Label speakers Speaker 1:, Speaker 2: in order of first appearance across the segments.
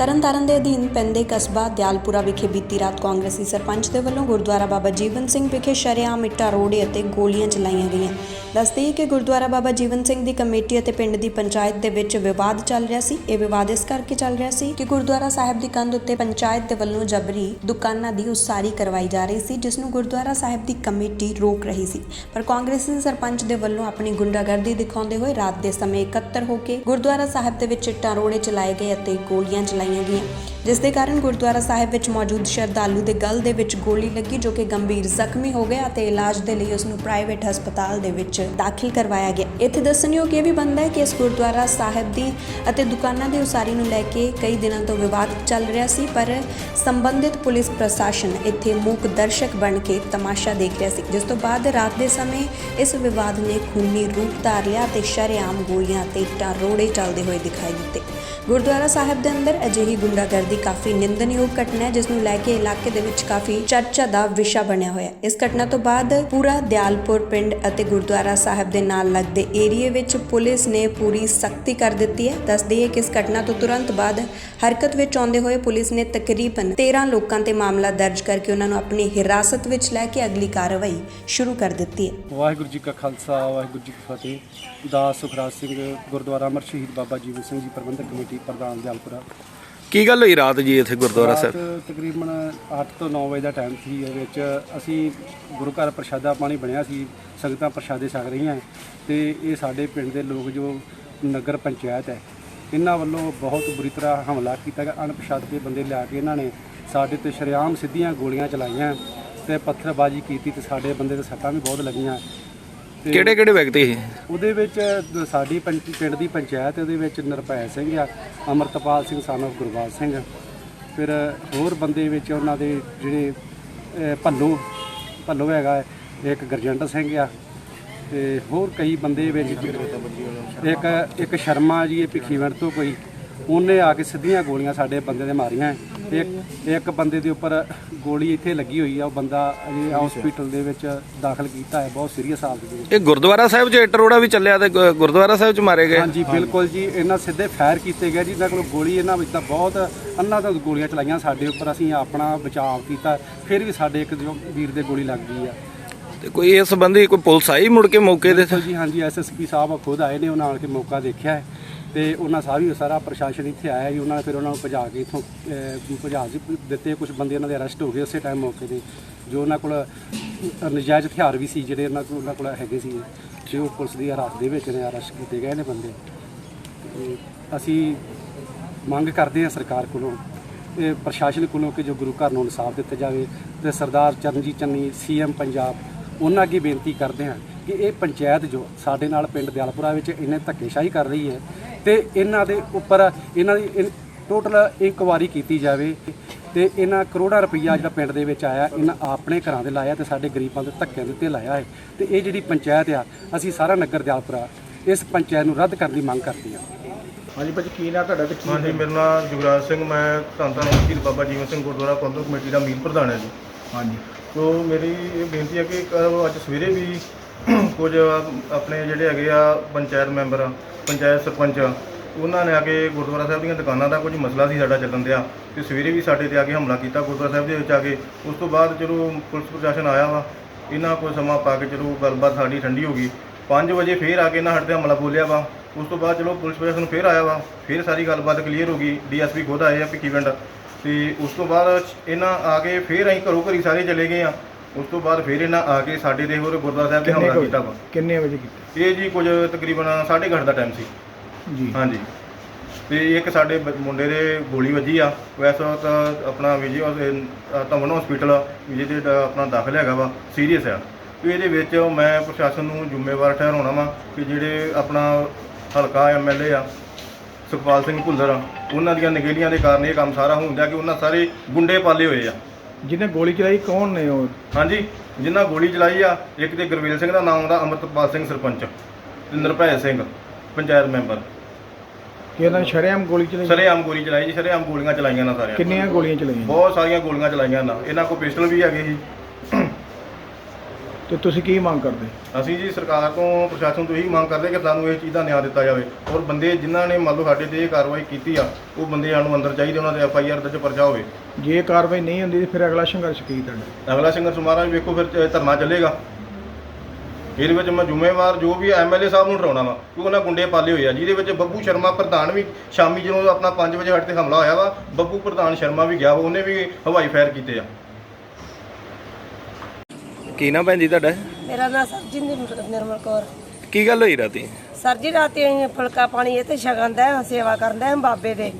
Speaker 1: ਤਰਨਤਾਰਨ ਦੇ ਅਧੀਨ ਪੈਂਦੇ ਕਸਬਾ ਦਿਆਲਪੁਰਾ ਵਿਖੇ ਬੀਤੀ ਰਾਤ ਕਾਂਗਰਸੀ ਸਰਪੰਚ ਦੇ ਵੱਲੋਂ ਗੁਰਦੁਆਰਾ ਬਾਬਾ ਜੀਵਨ ਸਿੰਘ ਵਿਖੇ ਸ਼ਰੇਆਮ ਇੱਟਾਂ, ਰੋੜੇ ਅਤੇ ਗੋਲੀਆਂ ਚਲਾਈਆਂ ਗਈਆਂ। ਦੱਸਦੇ ਹੀ ਕਿ ਗੁਰਦੁਆਰਾ ਬਾਬਾ ਜੀਵਨ ਸਿੰਘ ਦੀ ਕਮੇਟੀ ਅਤੇ ਪਿੰਡ ਦੀ ਪੰਚਾਇਤ ਦੇ ਵਿੱਚ ਵਿਵਾਦ ਚੱਲ ਰਿਹਾ ਸੀ। ਇਹ ਵਿਵਾਦ ਇਸ ਕਰਕੇ ਚੱਲ ਰਿਹਾ ਸੀ ਕਿ ਗੁਰਦੁਆਰਾ ਸਾਹਿਬ ਦੀ ਕੰਧ ਉੱਤੇ ਪੰਚਾਇਤ ਦੇ ਵੱਲੋਂ ਜਬਰੀ ਦੁਕਾਨਾਂ ਦੀ ਉਸਾਰੀ ਕਰਵਾਈ ਜਾ ਰਹੀ ਸੀ, ਜਿਸ ਨੂੰ ਗੁਰਦੁਆਰਾ ਸਾਹਿਬ ਦੀ ਕਮੇਟੀ ਰੋਕ ਰਹੀ ਸੀ। ਪਰ ਕਾਂਗਰਸੀ ਸਰਪੰਚ ਦੇ ਵੱਲੋਂ ਆਪਣੀ ਗੁੰਡਾਗਰਦੀ ਦਿਖਾਉਂਦੇ ਹੋਏ ਰਾਤ ਦੇ ਸਮੇਂ ਇਕੱਤਰ ਹੋ ਕੇ ਗੁਰਦੁਆਰਾ ਸਾਹਿਬ ਦੇ ਵਿੱਚ ਇੱਟਾਂ, ਰੋੜੇ ਚਲਾਏ ਗਏ ਅਤੇ ਗੋਲੀਆਂ ਚਲਾਈਆਂ ਗਈਆਂ ਜਿਸ ਦੇ ਕਾਰਨ ਗੁਰਦੁਆਰਾ ਸਾਹਿਬ ਵਿੱਚ ਮੌਜੂਦ ਸ਼ਰਧਾਲੂ ਦੇ ਗਲ ਦੇ ਵਿੱਚ ਗੋਲੀ ਲੱਗੀ, ਜੋ ਕਿ ਗੰਭੀਰ ਜ਼ਖਮੀ ਹੋ ਗਿਆ ਅਤੇ ਇਲਾਜ ਦੇ ਲਈ ਉਸ ਨੂੰ ਪ੍ਰਾਈਵੇਟ ਹਸਪਤਾਲ ਦੇ ਵਿੱਚ ਦਾਖਲ ਕਰਵਾਇਆ ਗਿਆ। ਇੱਥੇ ਦੱਸਣਯੋਗ ਇਹ ਵੀ ਬੰਦਾ ਹੈ ਕਿ ਇਸ ਗੁਰਦੁਆਰਾ ਸਾਹਿਬ ਦੀ ਅਤੇ ਦੁਕਾਨਾਂ ਦੀ ਉਸਾਰੀ ਨੂੰ ਲੈ ਕੇ ਕਈ ਦਿਨਾਂ ਤੋਂ ਵਿਵਾਦ ਚੱਲ ਰਿਹਾ ਸੀ, ਪਰ ਸੰਬੰਧਿਤ ਪੁਲਿਸ ਪ੍ਰਸ਼ਾਸਨ ਇੱਥੇ ਮੂਕ ਦਰਸ਼ਕ ਬਣ ਕੇ ਤਮਾਸ਼ਾ ਦੇਖ ਰਿਹਾ ਸੀ। ਜਿਸ ਤੋਂ ਬਾਅਦ ਰਾਤ ਦੇ ਸਮੇਂ ਇਸ ਵਿਵਾਦ ਨੇ ਖੂਨੀ ਰੂਪ ਧਾਰ ਲਿਆ ਤੇ ਸ਼ਰੇਆਮ ਗੋਲੀਆਂ ਤੇ ਟਾਰੋੜੇ ਚੱਲਦੇ ਹੋਏ ਦਿਖਾਈ ਦਿੱਤੇ। ਗੁਰਦੁਆਰਾ ਸਾਹਿਬ ਦੇ ਅੰਦਰ ਅਜਿਹੀ ਗੁੰਡਾਗਰਦੀ ਕਾਫੀ ਨਿੰਦਨਯੋਗ ਘਟਨਾ ਹੈ, ਜਿਸ ਨੂੰ ਲੈ ਕੇ ਇਲਾਕੇ ਦੇ ਵਿੱਚ ਕਾਫੀ ਚਰਚਾ ਦਾ ਵਿਸ਼ਾ ਬਣਿਆ ਹੋਇਆ ਹੈ। ਇਸ ਘਟਨਾ ਤੋਂ ਬਾਅਦ ਪੂਰਾ ਦਿਆਲਪੁਰ ਪਿੰਡ ਅਤੇ ਗੁਰਦੁਆਰਾ ਸਾਹਿਬ ਦੇ ਨਾਲ ਲੱਗਦੇ ਏਰੀਏ ਵਿੱਚ ਪੁਲਿਸ ਨੇ ਪੂਰੀ ਸਖਤੀ ਕਰ ਦਿੱਤੀ ਹੈ। ਦੱਸਦੀ ਹੈ ਕਿ ਇਸ ਘਟਨਾ ਤੋਂ ਤੁਰੰਤ ਬਾਅਦ ਹਰਕਤ ਵਿੱਚ ਆਉਂਦੇ ਹੋਏ ਪੁਲਿਸ ਨੇ ਤਕਰੀਬਨ 13 ਲੋਕਾਂ ਤੇ ਮਾਮਲਾ ਦਰਜ ਕਰਕੇ ਉਹਨਾਂ ਨੂੰ ਆਪਣੀ ਹਿਰਾਸਤ ਵਿੱਚ ਲੈ ਕੇ ਅਗਲੀ ਕਾਰਵਾਈ ਸ਼ੁਰੂ ਕਰ ਦਿੱਤੀ ਹੈ।
Speaker 2: ਵਾਹਿਗੁਰੂ ਜੀ ਕਾ ਖਾਲਸਾ, ਵਾਹਿਗੁਰੂ ਜੀ ਕੀ ਫਤਿਹ। ਦਾਸ ਸੁਖਰਾਜ ਸਿੰਘ, ਗੁਰਦੁਆਰਾ ਅਮਰ ਸ਼ਹੀਦ ਬਾਬਾ ਜੀਵਨ ਸਿੰਘ ਜੀ ਪ੍ਰਬੰਧਕ ਕਮੇਟੀ ਪ੍ਰਧਾਨ ਦਿਆਲਪੁਰਾ।
Speaker 3: ਕੀ ਗੱਲ ਹੋਈ ਰਾਤ ਜੀ ਇੱਥੇ ਗੁਰਦੁਆਰਾ ਸਾਹਿਬ?
Speaker 2: ਰਾਤ ਤਕਰੀਬਨ 8 ਤੋਂ 9 ਵਜੇ ਦਾ ਟਾਈਮ ਸੀ ਇਹ ਵਿੱਚ ਅਸੀਂ ਗੁਰੂ ਘਰ ਪ੍ਰਸ਼ਾਦਾ ਪਾਣੀ ਬਣਿਆ ਸੀ ਸੰਗਤਾਂ ਪ੍ਰਸ਼ਾਦੇ ਛਕ ਰਹੀਆਂ ਤੇ ਇਹ ਸਾਡੇ ਪਿੰਡ ਦੇ ਲੋਕ ਜੋ ਨਗਰ ਪੰਚਾਇਤ ਹੈ ਇਹਨਾਂ ਵੱਲੋਂ ਬਹੁਤ ਬੁਰੀ ਤਰ੍ਹਾਂ ਹਮਲਾ ਕੀਤਾ ਗਿਆ ਅਣਪਛਾਤੇ ਬੰਦੇ ਲਿਆ ਕੇ ਇਹਨਾਂ ਨੇ ਸਾਡੇ ਤੇ ਸ਼ਰੇਆਮ ਸਿੱਧੀਆਂ ਗੋਲੀਆਂ ਚਲਾਈਆਂ ਤੇ ਪੱਥਰਬਾਜ਼ੀ ਕੀਤੀ ਤੇ ਸਾਡੇ ਬੰਦੇ ਦੇ ਸੱਟਾਂ ਵੀ ਬਹੁਤ ਲੱਗੀਆਂ। ਤੇ
Speaker 3: ਕਿਹੜੇ ਕਿਹੜੇ ਵਿਅਕਤੀ ਸੀ?
Speaker 2: ਉਹਦੇ ਵਿੱਚ ਸਾਡੀ ਪੰਚ- ਪਿੰਡ ਦੀ ਪੰਚਾਇਤ ਉਹਦੇ ਵਿੱਚ ਨਿਰਭੈ ਸਿੰਘ ਆ ਅਮਰਤਪਾਲ ਸਿੰਘ ਸਾਨੋ ਗੁਰਬਾਜ ਸਿੰਘ। ਫਿਰ ਹੋਰ ਬੰਦੇ ਵਿੱਚ ਉਹਨਾਂ ਦੇ ਜਿਹੜੇ ਅਹ, ਭੱਲੂ ਭੱਲੂ ਹੈਗਾ ਹੈ, ਇੱਕ ਗਰਜੰਟ ਸਿੰਘ ਆ ਤੇ ਹੋਰ ਕਈ ਬੰਦੇ ਵਿੱਚ ਇੱਕ ਇੱਕ ਸ਼ਰਮਾ ਜੀ ਇਹ ਭਿੱਖੀਵਿੰਡ ਤੋਂ ਕੋਈ ਉਹਨੇ ਆ ਕੇ ਸਿੱਧੀਆਂ ਗੋਲੀਆਂ ਸਾਡੇ ਬੰਦੇ ਦੇ ਮਾਰੀਆਂ। ਇੱਕ ਇੱਕ ਬੰਦੇ ਦੇ ਉੱਪਰ ਗੋਲੀ ਇੱਥੇ ਲੱਗੀ ਹੋਈ ਆ। ਉਹ ਬੰਦਾ ਅਜੇ ਹਸਪੀਟਲ ਦੇ ਵਿੱਚ ਦਾਖਲ ਕੀਤਾ ਹੈ। ਬਹੁਤ ਸੀਰੀਅਸ ਹਾਲਤ ਦੇ ਵਿੱਚ।
Speaker 3: ਇਹ ਗੁਰਦੁਆਰਾ ਸਾਹਿਬ 'ਚ ਇੱਟ ਰੋੜਾ ਵੀ ਚੱਲਿਆ ਤੇ ਗੁ- ਗੁਰਦੁਆਰਾ ਸਾਹਿਬ 'ਚ ਮਾਰੇ ਗਏ?
Speaker 2: ਹਾਂਜੀ ਬਿਲਕੁਲ ਜੀ। ਇਹਨਾਂ ਸਿੱਧੇ ਫਾਇਰ ਕੀਤੇ ਗਏ ਜੀ। ਇਹਨਾਂ ਕੋਲ ਗੋਲੀ ਇਹਨਾਂ ਵਿੱਚ ਤਾਂ ਬਹੁਤ ਅੰਨਾ ਤੋਂ ਗੋਲੀਆਂ ਚਲਾਈਆਂ ਸਾਡੇ ਉੱਪਰ। ਅਸੀਂ ਆਪਣਾ ਬਚਾਅ ਕੀਤਾ। ਫਿਰ ਵੀ ਸਾਡੇ ਇੱਕ ਜੋ ਵੀਰ ਦੇ ਗੋਲੀ ਲੱਗ ਗਈ ਆ।
Speaker 3: ਤੇ ਕੋਈ ਇਸ ਸੰਬੰਧੀ ਕੋਈ ਪੁਲਿਸ ਆਈ ਮੁੜ ਕੇ ਮੌਕੇ ਤੇ?
Speaker 2: ਬਿਲਕੁਲ ਜੀ ਹਾਂਜੀ। ਐਸਐਸਪੀ ਸਾਹਿਬ ਖੁਦ ਆਏ ਨੇ। ਉਹਨਾਂ ਆਣ ਕੇ ਮੌਕਾ ਦੇਖਿਆ ਹੈ। ਤੇ ਉਹਨਾਂ ਸਾਰੀ ਸਾਰਾ ਪ੍ਰਸ਼ਾਸਨ ਇੱਥੇ ਆਇਆ ਜੀ, ਉਹਨਾਂ ਨੇ ਫਿਰ ਉਹਨਾਂ ਨੂੰ ਭਜਾ ਕੇ ਇਥੋਂ ਭਜਾ ਦਿੱਤੇ ਕੁਝ ਬੰਦੇ ਉਹਨਾਂ ਦੇ ਅਰੈਸਟ ਹੋ ਗਏ ਉਸੇ ਟਾਈਮ ਮੌਕੇ ਤੇ, ਜੋ ਉਹਨਾਂ ਕੋਲ ਨਜਾਇਜ਼ ਹਥਿਆਰ ਵੀ ਸੀ, ਜਿਹੜੇ ਉਹਨਾਂ ਕੋਲ ਉਹਨਾਂ ਕੋਲ ਹੈਗੇ ਸੀ, ਜੇ ਉਹ ਪੁਲਿਸ ਦੀ ਹਰਾਸ ਦੇ ਵਿੱਚ ਨੇ, ਅਰੈਸਟ ਕੀਤੇ ਗਏ ਨੇ ਬੰਦੇ। ਤੇ ਅਸੀਂ ਮੰਗ ਕਰਦੇ ਹਾਂ ਸਰਕਾਰ ਕੋਲੋਂ ਇਹ ਪ੍ਰਸ਼ਾਸਨ ਕੋਲੋਂ ਕਿ ਜੋ ਗੁਰੂ ਘਰ ਨੂੰ ਇਨਸਾਫ ਦਿੱਤਾ ਜਾਵੇ, ਤੇ ਸਰਦਾਰ ਚਰਨਜੀਤ ਚੰਨੀ ਸੀਐਮ ਪੰਜਾਬ, ਉਹਨਾਂ ਅੱਗੇ ਬੇਨਤੀ ਕਰਦੇ ਹਾਂ ਕਿ ਇਹ ਪੰਚਾਇਤ ਜੋ ਸਾਡੇ ਨਾਲ ਪਿੰਡ ਦਿਆਲਪੁਰਾ ਵਿੱਚ ਇਹਨੇ ਧੱਕੇਸ਼ਾਹੀ ਕਰ ਰਹੀ ਹੈ ਤੇ ਇਹਨਾਂ ਦੇ ਉੱਪਰ ਇਹਨਾਂ ਦੀ ਟੋਟਲ ਇਨਕੁਆਰੀ ਕੀਤੀ ਜਾਵੇ ਤੇ ਇਹਨਾਂ ਕਰੋੜਾਂ ਰੁਪਈਆ ਜਿਹੜਾ ਪਿੰਡ ਦੇ ਵਿੱਚ ਆਇਆ ਇਹਨਾਂ ਆਪਣੇ ਘਰਾਂ ਦੇ ਲਾਇਆ ਤੇ ਸਾਡੇ ਗਰੀਬਾਂ ਦੇ ਧੱਕਿਆਂ ਦੇ ਉੱਤੇ ਲਾਇਆ ਹੈ। ਤੇ ਇਹ ਜਿਹੜੀ ਪੰਚਾਇਤ ਆ ਅਸੀਂ ਸਾਰਾ ਨਗਰ ਦਿਆਲਪੁਰਾ ਇਸ ਪੰਚਾਇਤ ਨੂੰ ਰੱਦ ਕਰਨ ਦੀ ਮੰਗ ਕਰਦੇ ਹਾਂ।
Speaker 4: ਹਾਂਜੀ ਭਾਜੀ ਕੀ ਨਾਂ ਤੁਹਾਡਾ ਤੇ ਕੀ
Speaker 5: ਹਾਂਜੀ ਮੇਰਾ ਨਾਮ ਜੁਗਰਾਜ ਸਿੰਘ ਮੈਂ ਧੰਨ ਧੰਨ ਸ਼ਹੀਦ ਬਾਬਾ ਜੀਵਨ ਸਿੰਘ ਗੁਰਦੁਆਰਾ ਪ੍ਰਬੰਧਕ ਕਮੇਟੀ ਦਾ ਮੀਤ ਪ੍ਰਧਾਨ ਹਾਂ ਜੀ।
Speaker 4: ਹਾਂਜੀ।
Speaker 5: ਤੋ ਮੇਰੀ ਇਹ ਬੇਨਤੀ ਹੈ ਕਿ ਅੱਜ ਸਵੇਰੇ ਵੀ ਕੁਝ ਆਪਣੇ ਜਿਹੜੇ ਹੈਗੇ ਆ ਪੰਚਾਇਤ ਮੈਂਬਰ ਪੰਚਾਇਤ ਸਰਪੰਚ ਉਹਨਾਂ ਨੇ ਆ ਕੇ ਗੁਰਦੁਆਰਾ ਸਾਹਿਬ ਦੀਆਂ ਦੁਕਾਨਾਂ ਦਾ ਕੁਝ ਮਸਲਾ ਸੀ ਸਾਡਾ ਚੱਲਣ ਦਿਆ ਤੇ ਸਵੇਰੇ ਵੀ ਸਾਡੇ ਤੇ ਆ ਕੇ ਹਮਲਾ ਕੀਤਾ ਗੁਰਦੁਆਰਾ ਸਾਹਿਬ ਦੇ ਵਿੱਚ ਆ ਕੇ। ਉਸ ਤੋਂ ਬਾਅਦ ਚਲੋ ਪੁਲਿਸ ਪ੍ਰਸ਼ਾਸਨ ਆਇਆ ਵਾ, ਇਹਨਾਂ ਕੋਲ ਸਮਾਂ ਪਾ ਕੇ ਚਲੋ ਗੱਲਬਾਤ ਸਾਡੀ ਠੰਡੀ ਹੋ ਗਈ। 5 ਵਜੇ ਫੇਰ ਆ ਕੇ ਇਹਨਾਂ ਸਾਡੇ ਤੇ ਹਮਲਾ ਬੋਲਿਆ ਵਾ। ਉਸ ਤੋਂ ਬਾਅਦ ਚਲੋ ਪੁਲਿਸ ਪ੍ਰਸ਼ਾਸਨ ਫੇਰ ਆਇਆ ਵਾ, ਫੇਰ ਸਾਰੀ ਗੱਲਬਾਤ ਕਲੀਅਰ ਹੋ ਗਈ। ਡੀਐਸਪੀ ਖੁਦ ਆਏ ਆ ਭਿੱਖੀਵਿੰਡ। ਤੇ ਉਸ ਤੋਂ ਬਾਅਦ ਇਹਨਾਂ ਆ ਕੇ ਫੇਰ ਅਸੀਂ ਘਰੋਂ ਘਰੀ ਸਾਰੇ ਚਲੇ ਗਏ ਆ। ਉਸ ਤੋਂ ਬਾਅਦ ਫੇਰ ਇਹਨਾਂ ਆ ਕੇ ਸਾਡੇ ਤੇ ਹੋਰ ਗੁਰਦੁਆਰਾ ਸਾਹਿਬ ਤੇ
Speaker 4: ਕਿੰਨੇ
Speaker 5: ਹਮਲਾ ਕੀਤਾ ਵਾ।
Speaker 4: ਕਿੰਨੇ ਵਜੇ ਕੀਤਾ?
Speaker 5: ਇਹ ਜੀ ਕੁਝ ਤਕਰੀਬਨ 8:30 ਦਾ ਟਾਈਮ ਸੀ।
Speaker 4: ਜੀ।
Speaker 5: ਹਾਂਜੀ। ਤੇ ਇੱਕ ਸਾਡੇ ਬ- ਮੁੰਡੇ ਦੇ ਗੋਲੀ ਵੱਜੀ ਆ। ਵੈਸੇ ਤਾਂ ਆਪਣਾ ਵਿਜੇ ਤਮਨ ਹਸਪੀਟਲ ਵਿਜੇ ਦੇ ਡ- ਆਪਣਾ ਦਾਖਲ ਹੈਗਾ ਵਾ ਸੀਰੀਅਸ ਆ। ਤੇ ਇਹਦੇ ਵਿੱਚ ਮੈਂ ਪ੍ਰਸ਼ਾਸਨ ਨੂੰ ਜ਼ਿੰਮੇਵਾਰ ਠਹਿਰਾਉਣਾ ਵਾ ਕਿ ਜਿਹੜੇ ਆਪਣਾ ਹਲਕਾ ਐਮਐਲਏ ਆ ਸੁਖਪਾਲ ਸਿੰਘ ਭੁੱਲਰ ਉਹਨਾਂ ਦੀਆਂ ਨਗੇਲੀਆਂ ਦੇ ਕਾਰਨ ਇਹ ਕੰਮ ਸਾਰਾ ਹੁੰਦਾ ਕਿ ਉਹਨਾਂ ਸਾਰੇ ਗੁੰਡੇ ਪਾਲੇ ਹੋਏ ਆ।
Speaker 4: ਜਿਹਨੇ ਗੋਲੀ ਚਲਾਈ ਕੌਣ ਨੇ ਉਹ?
Speaker 5: ਹਾਂਜੀ ਜਿਨ੍ਹਾਂ ਗੋਲੀ ਚਲਾਈ ਆ ਇੱਕ ਤੇ ਗੁਰਵੇਲ ਸਿੰਘ ਦਾ ਨਾਮ ਦਾ ਅਮਰਤਪਾਲ ਸਿੰਘ ਸਰਪੰਚ ਤੇ ਨਿਰਭੈ ਸਿੰਘ ਪੰਚਾਇਤ ਮੈਂਬਰ।
Speaker 4: ਕਿ ਇਹਨਾਂ ਨੇ ਸ਼ਰੇਆਮ ਗੋਲੀ ਚਲਾਈ?
Speaker 5: ਸਰੇਆਮ ਗੋਲੀ ਚਲਾਈ ਜੀ ਸਰੇਆਮ ਗੋਲੀਆਂ ਚਲਾਈਆਂ ਨਾ ਸਾਰਿਆਂ
Speaker 4: ਕਿੰਨੀਆਂ ਗੋਲੀਆਂ ਚਲਾਈਆਂ?
Speaker 5: ਬਹੁਤ ਸਾਰੀਆਂ ਗੋਲੀਆਂ ਚਲਾਈਆਂ ਨਾ। ਇਹਨਾਂ ਕੋਲ ਪਿਸਟਲ ਵੀ ਹੈਗੇ ਸੀ।
Speaker 4: ਤੇ ਤੁਸੀਂ ਕੀ ਮੰਗ ਕਰਦੇ?
Speaker 5: ਅਸੀਂ ਜੀ ਸਰਕਾਰ ਤੋਂ ਪ੍ਰਸ਼ਾਸਨ ਤੋਂ ਇਹੀ ਮੰਗ ਕਰਦੇ ਕਿ ਸਾਨੂੰ ਇਸ ਚੀਜ਼ ਦਾ ਨਿਆਂ ਦਿੱਤਾ ਜਾਵੇ। ਔਰ ਬੰਦੇ ਜਿਨ੍ਹਾਂ ਨੇ ਮੰਨ ਲਓ ਸਾਡੇ ਤੇ ਇਹ ਕਾਰਵਾਈ ਕੀਤੀ ਆ ਉਹ ਬੰਦੇ ਸਾਨੂੰ ਅੰਦਰ ਚਾਹੀਦੇ ਉਹਨਾਂ ਦੇ ਐਫ ਆਈ ਆਰ ਦਰਜ ਪਰਚਾ ਹੋਵੇ।
Speaker 4: ਜੇ ਇਹ ਕਾਰਵਾਈ ਨਹੀਂ ਹੁੰਦੀ ਤੇ ਫਿਰ ਅਗਲਾ ਸੰਘਰਸ਼ ਕੀ ਤੁਹਾਡਾ?
Speaker 5: ਅਗਲਾ ਸੰਘਰਸ਼ ਮਹਾਰਾਜ ਵੇਖੋ ਫਿਰ ਧਰਨਾ ਚੱਲੇਗਾ। ਇਹਦੇ ਵਿੱਚ ਮੈਂ ਜ਼ਿੰਮੇਵਾਰ ਜੋ ਵੀ ਐਮਐਲਏ ਸਾਹਿਬ ਨੂੰ ਡਰਾਉਣਾ ਵਾ ਕਿਉਂਕਿ ਉਹਨਾਂ ਗੁੰਡੇ ਪਾਲੇ ਹੋਏ ਆ ਜਿਹਦੇ ਵਿੱਚ ਬੱਬੂ ਸ਼ਰਮਾ ਪ੍ਰਧਾਨ ਵੀ ਸ਼ਾਮੀ ਜਦੋਂ ਆਪਣਾ 5 ਵਜੇ ਸਾਡੇ ਤੇ ਹਮਲਾ ਹੋਇਆ ਵਾ ਬੱਬੂ ਪ੍ਰਧਾਨ ਸ਼ਰਮਾ ਵੀ ਗਿਆ ਉਹਨੇ ਵੀ ਹਵਾਈ ਫਾਇਰ ਕੀਤੇ ਆ।
Speaker 3: ਕੀ ਨਾ ਭੈਣ ਜੀ ਤੁਹਾਡਾ?
Speaker 6: ਮੇਰਾ ਨਾਮ ਸਰਜੀ ਨਿਰਮਲ ਕੌਰ।
Speaker 3: ਕੀ ਗੱਲ ਹੋਈ ਰਾਤੀ?
Speaker 6: ਸਰ ਜੀ ਰਾਤੀ ਅਸੀਂ ਫੁਲਕਾ ਪਾਣੀ ਇਹ ਤੇ ਛਕੰਦਾ ਹੈ ਸੇਵਾ ਕਰਦਾ ਹੈ ਬਾਬੇ ਦੇ।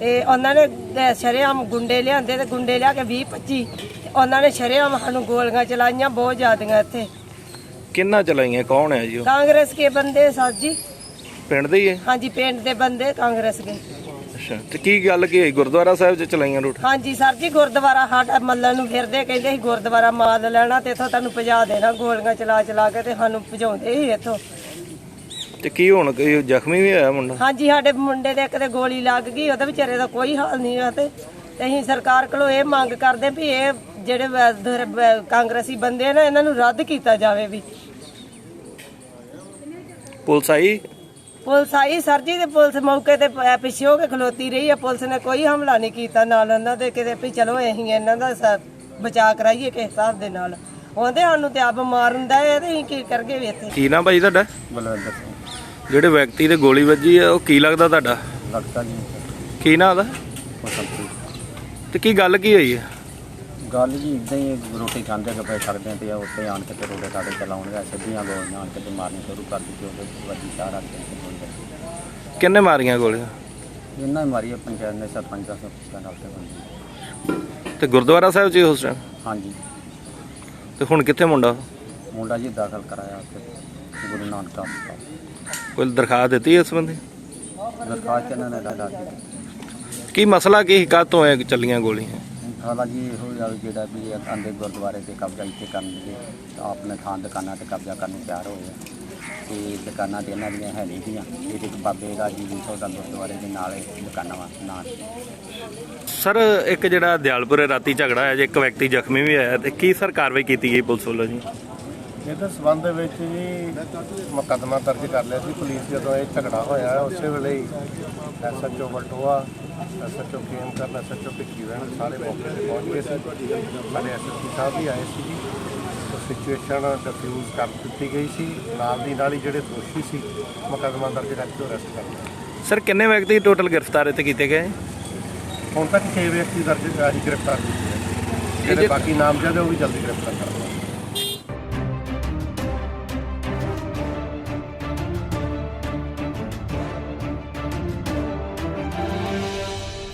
Speaker 6: ਤੇ ਉਹਨਾਂ ਨੇ ਸ਼ਰੇਆਮ ਗੁੰਡੇ ਲਿਆਂਦੇ ਤੇ ਗੁੰਡੇ ਲਿਆ ਕੇ 20 25 ਤੇ ਉਹਨਾਂ ਨੇ ਸ਼ਰੇਆਮ ਸਾਨੂੰ ਗੋਲੀਆਂ ਚਲਾਈਆਂ ਬਹੁਤ ਜ਼ਿਆਦੀਆਂ ਇੱਥੇ।
Speaker 3: ਕਿੰਨਾ ਚਲਾਈਆਂ? ਕੌਣ ਹੈ ਜੀ ਉਹ?
Speaker 6: ਕਾਂਗਰਸ ਕੇ ਬੰਦੇ ਸਰ ਜੀ।
Speaker 3: ਪਿੰਡ ਦੇ ਹੀ ਹੈ?
Speaker 6: ਹਾਂਜੀ ਪਿੰਡ ਦੇ ਬੰਦੇ ਕਾਂਗਰਸ ਕੇ
Speaker 3: ਅੱਛਾ ਤੇ ਕੀ ਗੱਲ ਕੀ ਹੋਈ? ਗੁਰਦੁਆਰਾ ਸਾਹਿਬ 'ਚ ਚਲਾਈਆਂ ਰੂਟ
Speaker 6: ਹਾਂਜੀ ਸਰ ਜੀ ਗੁਰਦੁਆਰਾ ਸਾਡਾ ਮੱਲਣ ਨੂੰ ਫਿਰਦੇ ਕਹਿੰਦੇ ਸੀ ਗੁਰਦੁਆਰਾ ਮਾਲ ਲੈਣਾ ਤੇ ਇੱਥੋਂ ਤੁਹਾਨੂੰ ਭਜਾ ਦੇਣਾ ਗੋਲੀਆਂ ਚਲਾ ਚਲਾ ਕੇ ਤੇ ਸਾਨੂੰ ਭਜਾਉਂਦੇ ਸੀ ਇੱਥੋਂ।
Speaker 3: ਤੇ ਕੀ ਹੁਣ ਕੋਈ ਜ਼ਖਮੀ ਵੀ ਹੋਇਆ ਮੁੰਡਾ?
Speaker 6: ਹਾਂਜੀ ਸਾਡੇ ਮੁੰਡੇ ਦੇ ਕਿਤੇ ਗੋਲੀ ਲੱਗ ਗਈ ਉਹਦੇ ਵਿਚਾਰੇ ਦਾ ਕੋਈ ਹਾਲ ਨਹੀਂ ਹੈ ਤੇ ਤੇ ਅਸੀਂ ਸਰਕਾਰ ਕੋਲੋਂ ਇਹ ਮੰਗ ਕਰਦੇ ਵੀ ਇਹ ਜਿਹੜੇ ਵ- ਦਰ- ਵ- ਕਾਂਗਰਸੀ ਬੰਦੇ ਨਾ ਇਹਨਾਂ ਨੂੰ ਰੱਦ ਕੀਤਾ ਜਾਵੇ ਵੀ।
Speaker 3: ਪੁਲਿਸ ਆਈ?
Speaker 6: ਪੁਲਿਸ ਆਈ ਸਰ ਜੀ ਤੇ ਪੁਲਿਸ ਮੌਕੇ ਤੇ ਪ- ਪਿੱਛੇ ਹੋ ਕੇ ਖਲੋਤੀ ਰਹੀ ਹੈ ਪੁਲਿਸ ਨੇ ਕੋਈ ਹਮਲਾ ਨਹੀਂ ਕੀਤਾ ਨਾਲ ਉਹਨਾਂ ਦੇ ਕਿਤੇ ਵੀ ਚਲੋ ਅਸੀਂ ਇਹਨਾਂ ਦਾ ਸ- ਬਚਾਅ ਕਰਾਈਏ ਕਿਸੇ ਹਿਸਾਬ ਦੇ ਨਾਲ। ਉਹਦੇ ਸਾਨੂੰ ਤੇ ਆਪ ਮਾਰਨ ਦਾ ਇਹ ਤੇ ਅਸੀਂ ਕੀ ਕਰਗੇ ਵੀ ਇੱਥੇ?
Speaker 3: ਕੀ ਨਾ ਭਾਈ ਤੁਹਾਡਾ?
Speaker 7: ਬਲਵਿੰਦਰ ਸਿੰਘ।
Speaker 3: ਜਿਹੜੇ ਵਿਅਕਤੀ ਤੇ ਗੋਲੀ ਵੱਜੀ ਹੈ ਉਹ ਕੀ ਲੱਗਦਾ ਤੁਹਾਡਾ?
Speaker 7: ਲੜਕਾ ਜੀ।
Speaker 3: ਕੀ ਨਾਂ ਉਹਦਾ? ਤੇ ਕੀ ਗੱਲ ਕੀ ਹੋਈ ਹੈ
Speaker 7: ਗੱਲ ਜੀ ਇਦਾਂ ਹੀ ਰੋਟੀ ਖਾਂਦੇ ਕਿ ਪਏ ਸਕਦੇ ਤੇ ਉੱਤੇ ਆਣ ਕੇ ਤੇ ਰੋੜੇ ਕਾੜੇ ਚਲਾਉਣਗੇ ਸਿੱਧੀਆਂ ਗੋਲੀਆਂ ਆਣ ਕੇ ਤੇ ਮਾਰਨੀ ਸ਼ੁਰੂ ਕਰ ਦਿੱਤੀ ਉਹਦੇ ਵੱਡੀ ਸਾਰਾ ਤੇ ਬੰਦੇ
Speaker 3: ਕਿੰਨੇ ਮਾਰੀਆਂ ਗੋਲੀਆਂ?
Speaker 7: ਇਹਨਾਂ ਹੀ ਮਾਰੀ ਆ ਪੰਚਾਇਤ ਨੇ ਸਰਪੰਚ ਦਾ ਸਰਪੰਚ ਨਾਲ ਤੇ ਬੰਦੇ
Speaker 3: ਤੇ ਗੁਰਦੁਆਰਾ ਸਾਹਿਬ 'ਚ ਹੀ ਉਸ ਟਾਈਮ
Speaker 7: ਹਾਂਜੀ।
Speaker 3: ਤੇ ਹੁਣ ਕਿੱਥੇ ਮੁੰਡਾ?
Speaker 7: ਮੁੰਡਾ ਜੀ ਦਾਖਲ ਕਰਾਇਆ ਉੱਥੇ ਗੁਰੂ ਨਾਨਕ ਹਸਪਤਾਲ
Speaker 3: ਕੋਈ ਦਰਖਾਸਤ ਦਿੱਤੀ ਇਸ ਬੰਦੇ
Speaker 7: ਦਰਖਾਸਤ ਇਹਨਾਂ ਨੇ ਡਾ ਦਿੱਤੀ।
Speaker 3: ਕੀ ਮਸਲਾ ਕੀ ਕਾਤੋਂ ਹੈ ਚੱਲੀਆਂ ਗੋਲੀਆਂ?
Speaker 7: ਹਾਲਾ ਜੀ ਇਹੋ ਜਿਹਾ ਵੀ ਜਿਹੜਾ ਵੀ ਆਂਦੇ ਗੁਰਦੁਆਰੇ ਤੇ ਕਬਜ਼ਾ ਇੱਥੇ ਕਰਨ ਦੇ ਆਪਣੇ ਥਾਂ ਦੁਕਾਨਾਂ ਤੇ ਕਬਜ਼ਾ ਕਰਨ ਨੂੰ ਤਿਆਰ ਹੋਏ ਆ। ਤੇ ਦੁਕਾਨਾਂ ਤੇ ਇਹਨਾਂ ਦੀਆਂ ਹੈ ਨਹੀਂ ਦੀਆਂ ਇਹ ਇੱਕ ਬਾਬੇ ਦਾ ਜੀ ਵੀ ਸੌਦਾ ਗੁਰਦੁਆਰੇ ਦੇ ਨਾਲ ਇਹ ਦੁਕਾਨਾਂ ਵਾ ਨਾਲ।
Speaker 3: ਸਰ ਇੱਕ ਜਿਹੜਾ ਦਿਆਲਪੁਰੇ ਰਾਤੀ ਝਗੜਾ ਹੋਇਆ ਜੇ ਇੱਕ ਵਿਅਕਤੀ ਜ਼ਖਮੀ ਵੀ ਹੋਇਆ ਤੇ ਕੀ ਸਰ ਕਾਰਵਾਈ ਕੀਤੀ ਗਈ ਪੁਲਿਸ ਵੱਲੋਂ ਜੀ?
Speaker 8: ਇਹਦੇ ਸਬੰਧ ਵਿੱਚ ਜੀ ਮੁਕੱਦਮਾ ਦਰਜ ਕਰ ਲਿਆ ਸੀ ਪੁਲਿਸ ਜਦੋਂ ਇਹ ਝਗੜਾ ਹੋਇਆ ਉਸੇ ਵੇਲੇ ਹੀ ਐਸਐਚਓ ਬਟੋਆ ਐਸਐਚਓ ਕੇਮ ਕਰਨ ਐਸਐਚਓ ਵੈਣ ਸਾਰੇ ਮੌਕੇ ਤੇ ਪਹੁੰਚ ਗਏ ਸੀ। ਸਾਡੇ ਐਸਐਸਪੀ ਸਾਹਿਬ ਵੀ ਆਏ ਸੀ ਉਹ ਸਿਚੁਏਸ਼ਨ ਡਿਫਿਊਜ਼ ਕਰ ਦਿੱਤੀ ਗਈ ਸੀ। ਨਾਲ ਦੀ ਨਾਲ ਹੀ ਜਿਹੜੇ ਦੋਸ਼ੀ ਸੀ ਮੁਕੱਦਮਾ ਦਰਜ ਕਰਕੇ ਅਰੈਸਟ ਕਰ ਲਿਆ
Speaker 3: ਸਰ ਕਿੰਨੇ ਵਿਅਕਤੀ ਟੋਟਲ ਗ੍ਰਿਫਤਾਰ ਇੱਥੇ ਕੀਤੇ ਗਏ?
Speaker 8: ਹੁਣ ਤੱਕ 6 ਵਿਅਕਤੀ ਦਰਜ ਅਸੀਂ ਗ੍ਰਿਫਤਾਰ ਕੀਤੇ। ਜਿਹੜੇ ਬਾਕੀ ਨਾਮਜ਼ਦ ਉਹ ਵੀ ਜਲਦੀ ਗ੍ਰਿਫਤਾਰ ਕਰਾਂਗੇ